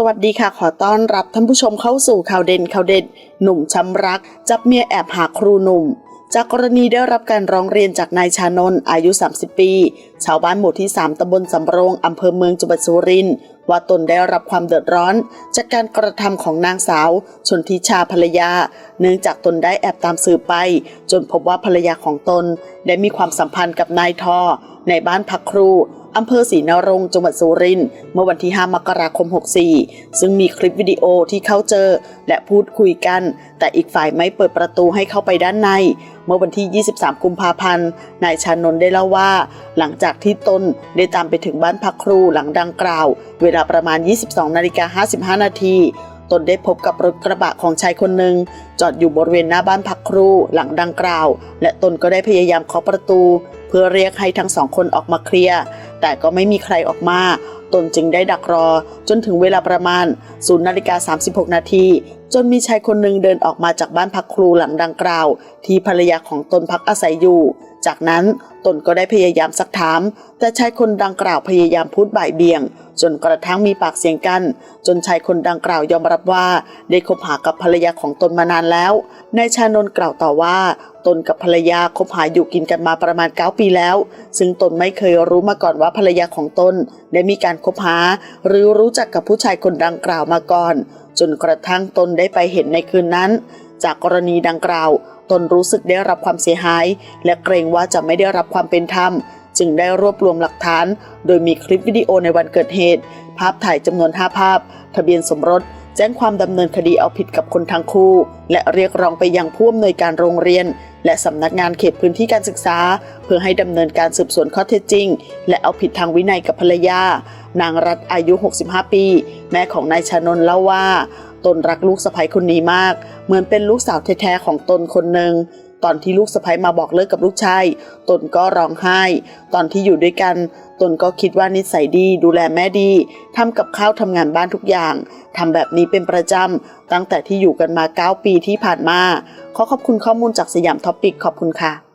สวัสดีค่ะ ขอต้อนรับท่านผู้ชมเข้าสู่ข่าวเด่นข่าวเด็ด หนุ่มช้ำรัก จับเมียแอบหาครูหนุ่ม จากกรณีได้รับการร้องเรียนจากนายชานนท์อายุ 30 ปี ชาวบ้านหมู่ที่ 3ตำบลสำโรงอำเภอเมืองจังหวัดสุรินทร์ว่าตนได้รับความเดือดร้อน จากการกระทำของนางสาว ชนทิชาภรรยา เนื่องจากตนได้แอบตามสืบไป จนพบว่าภรรยาของตน ได้มีความสัมพันธ์กับนายทอในบ้านพักครู อำเภอศรีนรงค์จังหวัดสุรินทร์เมื่อวันที่ 5 มกราคม 64 ซึ่งมีคลิปวิดีโอที่เขาเจอ และพูดคุยกัน แต่อีกฝ่ายไม่เปิดประตูให้เข้าไปด้านใน เมื่อวันที่ 23 กุมภาพันธ์ นายชานนท์ได้เล่าว่า หลังจากที่ตนได้ตามไปถึงบ้านพักครูหลังดังกล่าว เวลาประมาณ 22 นาฬิกา55 นาทีตนได้พบกับรถกระบะของชายคนหนึ่งจอดอยู่บริเวณหน้าบ้านพักครูหลังดังกล่าว และตนก็ได้พยายามเคาะประตู เพื่อเรียกให้ทั้งสองคนออกมาเคลียร์ แต่ก็ไม่มีใครออกมา ตนจึงได้ดักรอจนถึงเวลาประมาณ0นาฬิกา36 นาทีจนมีชายคนหนึ่งเดินออกมาจากบ้านพักครูหลังดังกล่าว ที่ภรรยาของตนพักอาศัยอยู่ จากนั้นตนก็ได้พยายามซักถาม แต่ชายคนดังกล่าวพยายามพูดบ่ายเบี่ยง จนกระทั่งมีปากเสียงกัน จนชายคนดังกล่าวยอมรับว่า ได้คบหากับภรรยาของตนมานานแล้วนายชานนท์กล่าวต่อว่า ตนกับภรรยาคบหาอยู่กินกันมาประมาณ9ปีแล้ว ซึ่งตนไม่เคยรู้มาก่อนว่าภรรยาของตนได้มีการคบหา หรือรู้จักกับผู้ชายคนดังกล่าวมาก่อน จนกระทั่งตนได้ไปเห็นในคืนนั้น จากกรณีดังกล่าว ตนรู้สึกได้รับความเสียหาย และเกรงว่าจะไม่ได้รับความเป็นธรรม จึงได้รวบรวมหลักฐาน โดยมีคลิปวิดีโอในวันเกิดเหตุ ภาพถ่ายจำนวน 5 ภาพ ทะเบียนสมรส แจ้งความดำเนินคดีเอาผิดกับคนทั้งคู่ และเรียกร้องไปยังผู้อำนวยการโรงเรียน และสำนักงานเขตพื้นที่การศึกษา เพื่อให้ดำเนินการสืบสวนข้อเท็จจริง และเอาผิดทางวินัยกับภรรยา นางรัฐอายุ 65 ปี แม่ของนายชานนท์เล่าว่า ตนรักลูกสะใภ้คนนี้มาก เหมือนเป็นลูกสาวแท้ๆของตนคนหนึ่งตอนที่ลูกสะใภ้มาบอกเลิกกับลูกชาย ตนก็ร้องไห้ ตอนที่อยู่ด้วยกัน ตนก็คิดว่านิสัยดี ดูแลแม่ดี ทำกับข้าวทำงานบ้านทุกอย่าง ทำแบบนี้เป็นประจำ ตั้งแต่ที่อยู่กันมา 9 ปีที่ผ่านมา ขอขอบคุณข้อมูลจากสยามท็อปปิกขอบคุณค่ะ